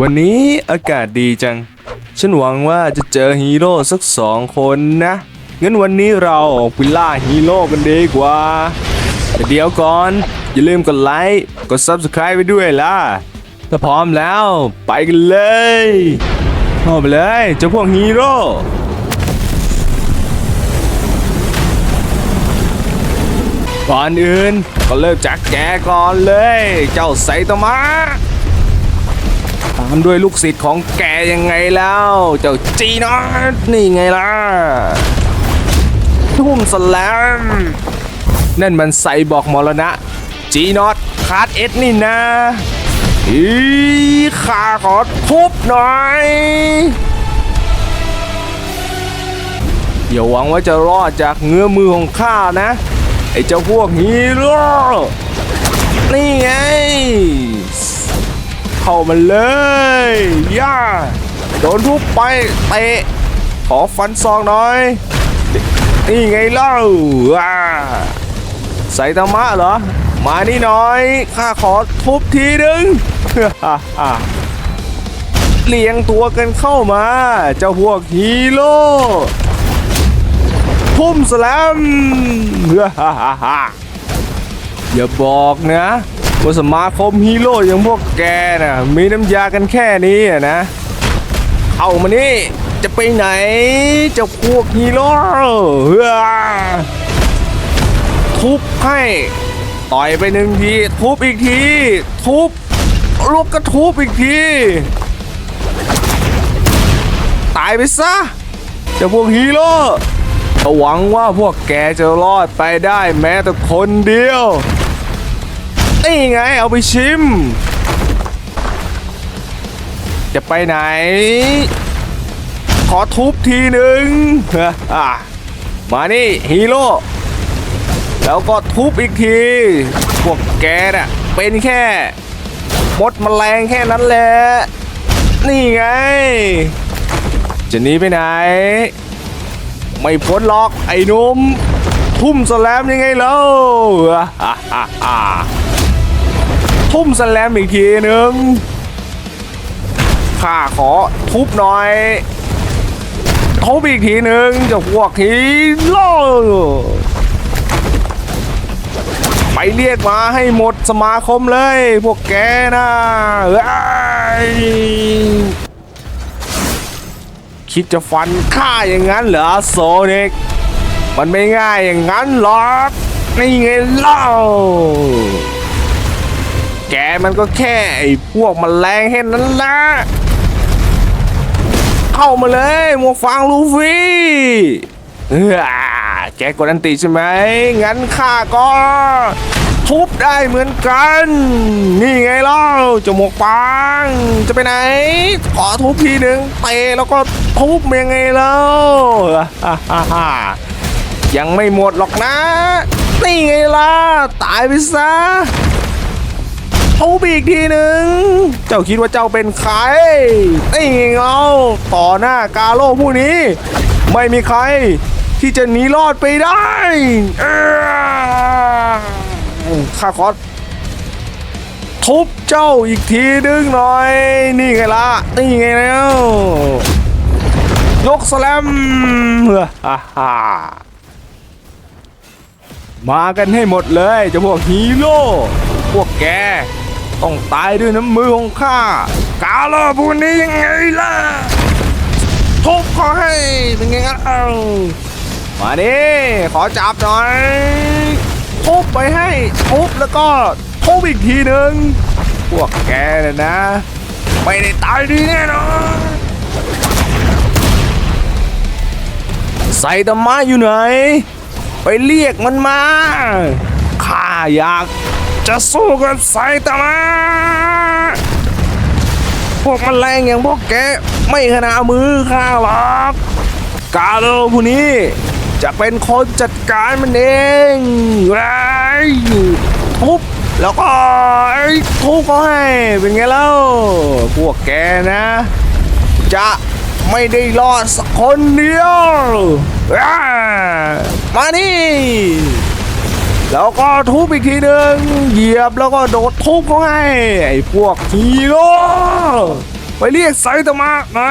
วันนี้อากาศดีจัง ฉันหวังว่าจะเจอฮีโร่สักสองคนนะ งั้นวันนี้เราออกไปล่าฮีโร่กันดีกว่า แต่เดี๋ยวก่อน อย่าลืมกดไลค์ กด Subscribe ไปด้วยล่ะ ถ้าพร้อมแล้วไปกันเลยเข้าไปเลยเจ้าพวกฮีโร่ก่อนอื่นก็เริ่มจากแกก่อนเลย เจ้าไซตามะามด้วยลูกศิษย์ของแกยังไงแล้ว เจ้าจีนอตนี่ไงล่ะทุ่มสแลมนั่นมันใส่บอกมรณะ จีนอตคาร์ดเอสนี่นะอีข้าขอทุบหน่อยอย่าหวังว่าจะรอดจากเงื้อมือของข้านะ ไอ้เจ้าพวกฮีโร่นี่ไง เข้ามาเลยย่าโดนทุบไปเตะขอฟันซองหน่อยนี่ไงเล่าอ่าใส่ตามะเหรอ มานี่หน่อย ข้าขอทุบทีหนึ่งเลียงตัวกันเข้ามา เจ้าพวกฮีโร่ทุ่มสแลมอย่าบอกนะ ว่าสมาคมฮีโร่อย่างพวกแกน่ะมีน้ำยากันแค่นี้อะนะ เอามานี่จะไปไหนเจ้าพวกฮีโร่ฮ้อทุบให้ต่อยไปหนึ่งที ทุบอีกที ทุบลูกก็ทุบอีกที ตายไปซะเจ้าพวกฮีโร่หวังว่าพวกแกจะรอดไปได้แม้แต่คนเดียว นี่ไง เอาไปชิม จะไปไหน ขอทุบทีหนึ่งอะมานี่ฮีโร่แล้วก็ทุบอีกที พวกแกน่ะเป็นแค่มดแมลงแค่นั้นแหละ นี่ไง จะหนีไปไหน ไม่พ้นหรอกไอ้นุ่มทุ่มสแลมยังไงแล้ว ทุ่มสแลมอีกทีหนึ่งข้าขอทุบหน่อยทุบอีกทีหนึ่งจะพวกฮีโร่ไปเรียกมาให้หมดสมาคมเลย พวกแกนะคิดจะฟันข้าอย่างนั้นเหรอโซนิกมันไม่ง่ายอย่างนั้นหรอกนี่ไงเล่า กมันก็แค่ไอ้พวกมันแมลงแค่นั้นแหละเข้ามาเลยหมวกฟางลูฟี่เออแกกดอันติใช่ไหม งั้นข้าก็ทุบได้เหมือนกัน นี่ไงเล่าจมวกฟางจะไปไหน ขอทุบทีหนึ่งเตะแล้วก็ทุบยังไงเล่ายังไม่หมดหรอกนะ นี่ไงล่ะ ตายไปซะ ทุบอีกทีหนึ่ง เจ้าคิดว่าเจ้าเป็นใครนี่ไงเงาต่อหน้ากาโลผู้นี้ ไม่มีใครที่จะหนีรอดไปได้ข้าขอทุบเจ้าอีกทีหนึงหน่อย นี่ไงล่ะ นี่ไงแล้วยกสแลมเฮ่าฮ่ามากันให้หมดเลยเจ้าพวกฮีโร่ พวกแก ต้องตายด้วยน้ำมือของข้า กาลอพวกนี้ยังไงล่ะ ทุบเขาให้เป็นไงกันเอามาดิขอจับหน่อย ทุบไปให้ทุบแล้วก็ทุบอีกทีหนึ่งพวกแกเนี่ยนะ ไม่ได้ตายดีแน่นอนไซตามะอยู่ไหน ไปเรียกมันมาข้าอยาก จะสู้กับไซตามะพวกมันแรงอย่างพวกแกไม่ขนามือข้าหรอกกาโลผู้นี้จะเป็นคนจัดการมันเองไอ้ทุบแล้วก็ทุบก็ให้เป็นไงเล่าพวกแกนะ จะไม่ได้รอดสักคนเดียว มานี่ แล้วก็ทุบอีกทีหนึ่งเหยียบแล้วก็โดดทุบเขาให้ไอ้พวกฮีโร่ไปเรียกไซตามะมา